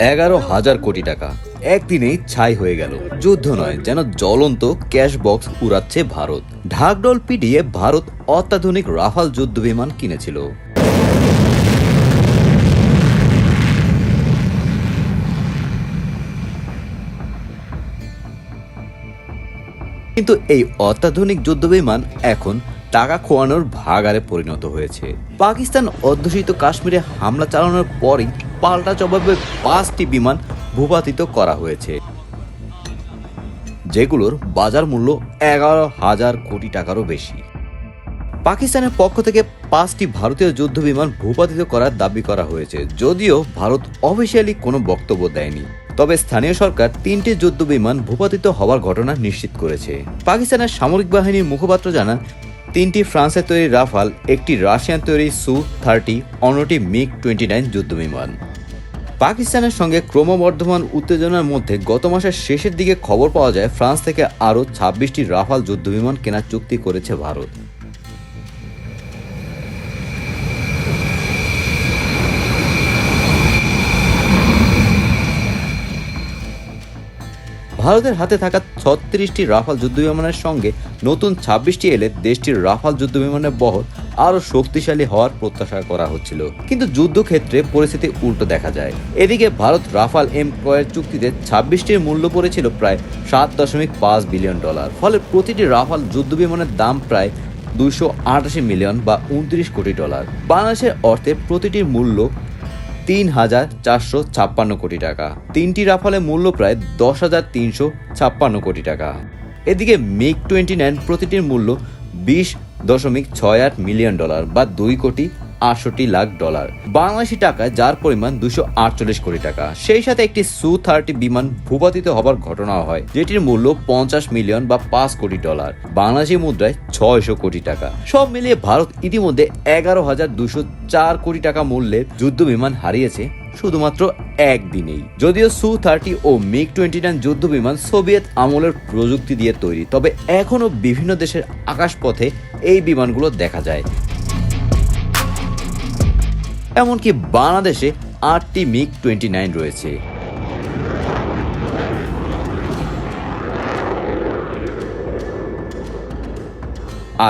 এগারো হাজার কোটি টাকা। একদিনেই ছাই হয়ে গেল। যুদ্ধ নয়, যেন জ্বলন্ত ক্যাশ বক্স উড়াচ্ছে ভারত। ঢাকডোল পিটিয়ে ভারত অত্যাধুনিক রাফাল যুদ্ধ বিমান কিনেছিল। কিন্তু এই অত্যাধুনিক যুদ্ধবিমান এখন টাকা খোয়ানোর ভাগারে পরিণত হয়েছে। পাকিস্তান অধ্যুষিত কাশ্মীরে হামলা চালানোর পরই পাল্টা জবাবে পাঁচটি বিমান ভূপাতিত করা হয়েছে, যেগুলোর বাজার মূল্য এগারো হাজার কোটি টাকারও বেশি। পাকিস্তানের পক্ষ থেকে পাঁচটি ভারতীয় যুদ্ধ বিমান ভূপাতিত করার দাবি করা হয়েছে, যদিও ভারত অফিসিয়ালি কোনো বক্তব্য দেয়নি। তবে স্থানীয় সরকার তিনটি যুদ্ধ বিমান ভূপাতিত হওয়ার ঘটনা নিশ্চিত করেছে। পাকিস্তানের সামরিক বাহিনীর মুখপাত্র জানান, তিনটি ফ্রান্সের তৈরি রাফাল, একটি রাশিয়ান তৈরি সু থার্টি, অন্যটি মিগ টোয়েন্টি নাইন যুদ্ধ বিমান পাকিস্তানের সঙ্গে ক্রমবর্ধমান উত্তেজনার মধ্যে গত মাসের শেষের দিকে খবর পাওয়া যায়, ফ্রান্স থেকে আরও ছাব্বিশটি রাফাল যুদ্ধবিমান কেনার চুক্তি করেছে ভারত। ভারতের হাতে থাকা ছত্রিশটি রাফাল যুদ্ধবিমানের সঙ্গে নতুন ছাব্বিশটি এলে দেশটির রাফাল যুদ্ধবিমানের বহর আরও শক্তিশালী হওয়ার প্রত্যাশা করা হচ্ছিল। কিন্তু যুদ্ধক্ষেত্রে পরিস্থিতি উল্টো দেখা যায়। এদিকে ভারত রাফাল এম ক্রয়ের চুক্তিতে ছাব্বিশটির মূল্য পড়েছিল প্রায় সাত দশমিক পাঁচ বিলিয়ন ডলার। ফলে প্রতিটি রাফাল যুদ্ধবিমানের দাম প্রায় দুইশো আটাশি মিলিয়ন বা উনত্রিশ কোটি ডলার। বাংলাদেশের অর্থে প্রতিটির মূল্য তিন হাজার চারশো ছাপ্পান্ন কোটি টাকা। তিনটি রাফালের মূল্য প্রায় দশ হাজার তিনশো ছাপ্পান্ন কোটি টাকা। এদিকে মিগ টোয়েন্টি নাইন প্রতিটির মূল্য বিশ দশমিক ছয় আট মিলিয়ন ডলার বা দুই কোটি আটষট্টি লাখ ডলার। বাংলাদেশি টাকায় যার পরিমাণ দুশো আটচল্লিশ কোটি টাকা। সেই সাথে একটি সু থার্টি বিমান ভূপাতিত হবার ঘটনা হয়, যেটির মূল্য পঞ্চাশ মিলিয়ন বা পাঁচ কোটি ডলার। বাংলাদেশি মুদ্রায় ছয়শো কোটি টাকা। সব মিলিয়ে ভারত ইতিমধ্যে এগারো হাজার দুশো চার কোটি টাকা মূল্যের যুদ্ধ বিমান হারিয়েছে শুধুমাত্র একদিনেই। যদিও সু থার্টি ও মিগ টোয়েন্টি নাইন যুদ্ধ বিমান সোভিয়েত আমলের প্রযুক্তি দিয়ে তৈরি, তবে এখনও বিভিন্ন দেশের আকাশপথে এই বিমানগুলো দেখা যায়। এমনকি বাংলাদেশে আটটি মিগ টোয়েন্টি নাইন রয়েছে।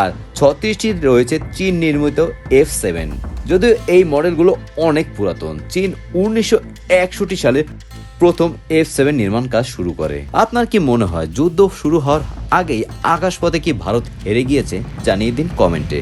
আর ছত্রিশটি রয়েছে চীন নির্মিত এফ সেভেন। যদিও এই মডেলগুলো অনেক পুরাতন। চীন উনিশশো একষট্টি সালে প্রথম এফ সেভেন নির্মাণ কাজ শুরু করে। আপনার কি মনে হয়, যুদ্ধ শুরু হওয়ার আগেই আকাশপথে কি ভারত হেরে গিয়েছে, জানিয়ে দিন কমেন্টে।